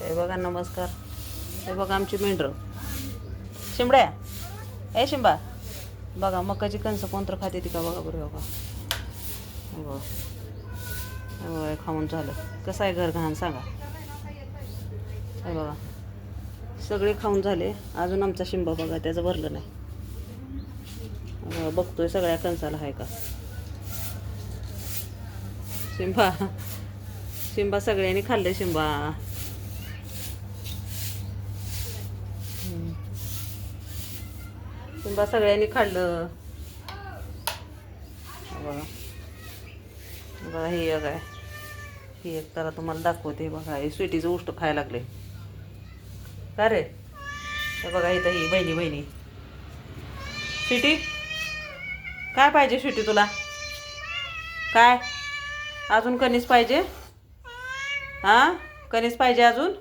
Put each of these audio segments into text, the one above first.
हे बघा नमस्कार. हे बघा आमची मेंढरं. शिंबड्या. ए शिंबा. बघा मकाची कणसं कोणतं खाते ती का बघा बरं बघा. बघा. खाऊन झालं. कसं आहे घर घाण सांगा. हे बघा. सगळे खाऊन झाले. अजून आमचा शिंबा बघा त्याचं भरलं नाही. बघतोय सगळ्या कणसाला आहे का? शिंबा. शिंबा सगळ्यांनी खाल्ले शिंबा. तुम्हा सगळ्यांनी खाल्लं. बघा. बघा हे एक आहे. हे एक तर तुम्हाला दाखवते. बघा हे स्वीटीचं उष्ट खायला लागले का रे? बघा इथं ही बहिणी बहिणी. स्वीटी काय पाहिजे स्वीटी तुला? काय? अजून कणीस पाहिजे? हां? कणीस पाहिजे अजून?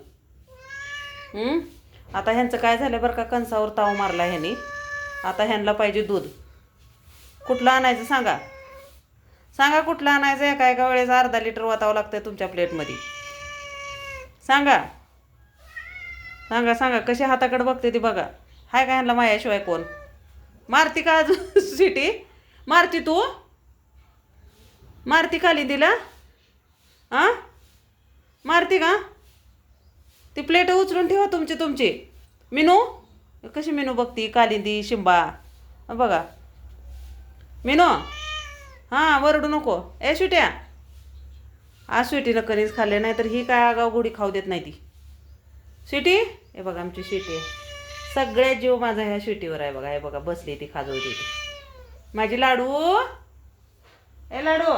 हं? आता ह्यांचं काय झालं बरं का कणसावर ताव मारला ह्यानी. आता ह्यांना पाहिजे दूध. कुठलं आणायचं सांगा? सांगा कुठलं आणायचं? एका एका वेळेस अर्धा लिटर वातावं लागतं तुमच्या प्लेटमध्ये. सांगा. सांगा सांगा. कशी हाताकडे बघते ती बघा. हाय का ह्यांना मायाशिवाय कोण? मारती का अजून सिटी? मारती तू? मारती खाली दिला हां मारती का? ती प्लेट उचलून ठेवा तुमची तुमची. मिनू कशी मेनू बघती? कालिंदी शिंबा. बघा. मिनू हां वरडू नको. ए सुट्या आज स्वीटीनं कधीच खाल्ले नाही तर ही काय आगाव गोडी खाऊ देत नाही ती. स्वीटी हे बघा आमची स्वीटी आहे. जीव माझा ह्या स्वीटीवर आहे बघा. हे बघा बसली ती खाजवली ती. माझी लाडू. ए लाडू.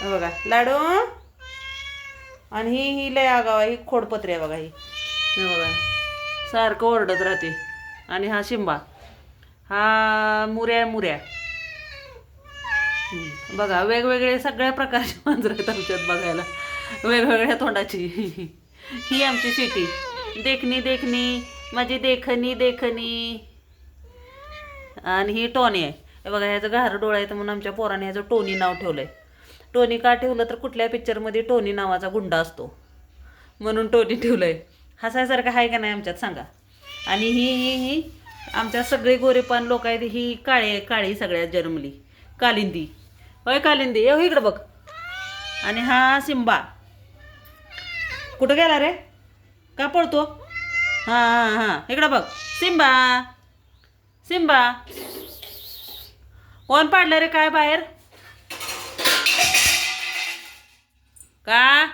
हे बघा लाडू. आणि ही ही लय आगाव आहे ही खोडपत्री आहे बघा ही. हे बघा. सारखं ओरडत राहते. आणि हा शिंबा. हा मुऱ्या मुऱ्या बघा वेगवेगळे सगळ्या प्रकारचे मांजरं आहेत आमच्यात बघायला. वेगवेगळ्या तोंडाची. ही आमची सिटी देखणी देखणी. माझी देखणी देखणी. आणि ही टोनी आहे. बघा ह्याचं घार डोळा आहे तर म्हणून आमच्या पोराने ह्याचं टोनी नाव ठेवलं आहे टोनी का ठेवलं तर कुठल्या पिक्चरमध्ये टोनी नावाचा गुंडा असतो? म्हणून टोनी ठेवलं आहे हसायसारखं आहे का नाही आमच्यात सांगा. आणि ही ही ही आमच्या सगळे गोरेपान लोक आहेत ही काळे काळी सगळ्यात जन्मली कालिंदी. होय कालिंदी. ये हो इकडं बघ. आणि हा सिंबा. कुठं गेला रे? का पळतो? हां हां हां. इकडं बघ. सिंबा. सिंबा. कोण पाडलं रे काय बाहेर? का?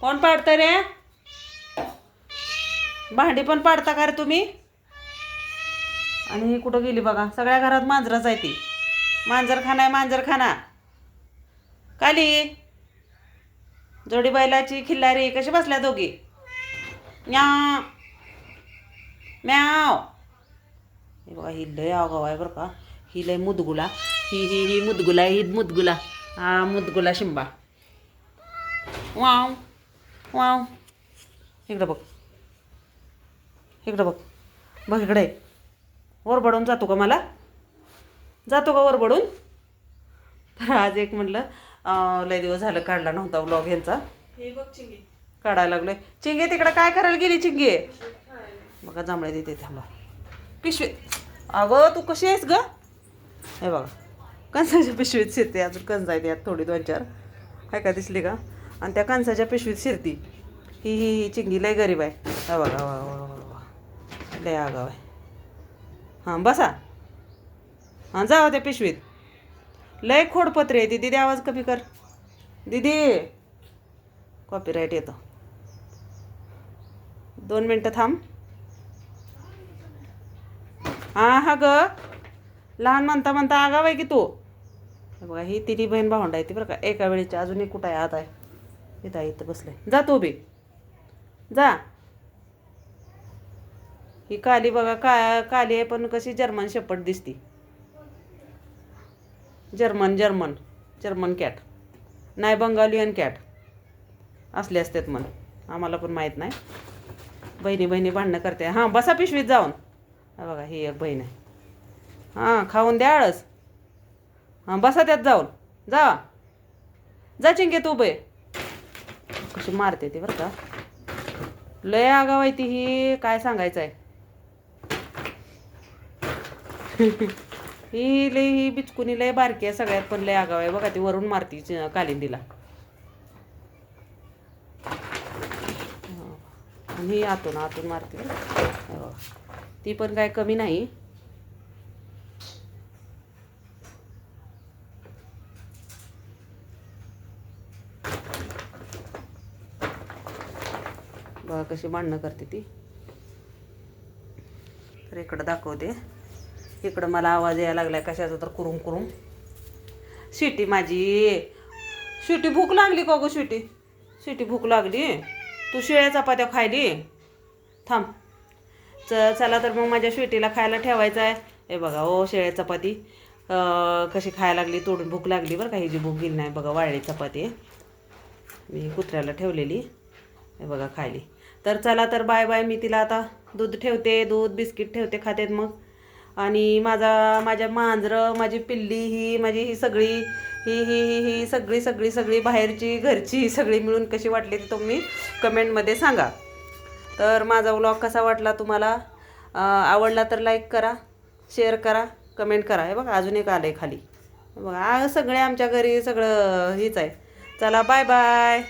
कोण पाडतं रे? भांडी पण पाडता का रे तुम्ही? आणि ही कुठं गेली बघा? सगळ्या घरात मांजरच आहे ती. मांजरखाना आहे मांजरखाना काली? जोडी बैलाची खिल्लारी कशी बसल्या दोघी? न्या म्याव. हे बघा ही लय आगाव आहे बरं का. ही लय मुदगुला. ही ही ही मुदगुला ही मुदगुला. हा मुदगुला शिंबा. Wow wow. इकडं बघ. इकडं बघ. बघ इकडे. वर बडून जातो का मला? जातो का वर बडून? तर आज एक म्हटलं लय दिवस झालं काढला नव्हता व्लॉग ह्यांचा. काढायला लागलोय. चिंगे तिकडं काय करायला गेली चिंगे? बघा जांभळे देते थांबा. पिशवी अगं तू कशी आहेस ग? हे बघा. कणसाच्या पिशवीत शिरते अजून कणस आहे त्यात थोडी दोन चार. काय का दिसली का? आणि त्या कणसाच्या पिशवीत शिरती. ही ही ही चिंगी लय गरीब आहे. हा बघा वा लय आगाव आहे. हां बसा. हां जावा त्या पिशवीत. लय खोडपत्रे आहे ती. दिदी आवाज कमी कर. दिदी! कॉपीराईट येतो. दोन मिनटं थांब. हां हा ग. लहान म्हणता म्हणता आगाव आहे की तू? बघा ही तिन्ही बहीण भावंड आहे ती बरं का. एका वेळेची अजूनही कुठं आहे? आत आहे. इथं इथं इथं आहे जा तू बी जा. ही काली बघा का काली आहे पण कशी जर्मन शेपट दिसती. जर्मन जर्मन जर्मन कॅट नाही बंगालियन कॅट असले असतात मन आम्हाला पण माहीत नाही. बहिणी बहिणी भांडणं करते. हां बसा पिशवीत जाऊन. बघा ही एक बहीण आहे. हां खाऊन द्या आळस. हां बसा त्यात जाऊन. जा. जा चिंगे तू बे कशी मारते ती बरं का. लय आगाव आहे ती ही काय सांगायचं आहे ही लय ही बिचकुनी लय बारकी आहे सगळ्यात पण लय आगाव आहे बघा ती वरून मारती कालिंदीला. आणि ही आतून आतून मारते ती पण काय कमी नाही. बघा कशी भांडणं करते ती. तर इकडं दाखवते. इकडं मला आवाज यायला लागलाय कशाचा तर कुरुम कुरुम. शिटी माझी. शिटी भूक लागली का गं शिटी? शिटी भूक लागली. तू शिळ्या चपात्या खायली? थांब. च चला तर मग माझ्या शिटीला खायला ठेवायचं आहे. हे बघा ओ शेळ्या चपाती. कशी खायला लागली तोडून भूक लागली बरं का ही जी भूक गेली नाही बघा वाळली चपाती. मी कुत्र्याला ठेवलेली. हे बघा खायली. तर चला तर बाय बाय मी तिला आता दूध ठेवते दूध बिस्किट ठेवते खातेत मग. आणि माझा माझ्या मांजरं माझी पिल्ली ही माझी ही सगळी ही ही ही ही सगळी सगळी सगळी बाहेरची घरची सगळी मिळून कशी वाटली ती तुम्ही कमेंटमध्ये सांगा. तर माझा व्लॉग कसा वाटला तुम्हाला? आवडला तर लाईक करा शेअर करा कमेंट करा. हे बघा अजून एक आलं आहे खाली बघा सगळे आमच्या घरी सगळं हीच आहे. चला बाय बाय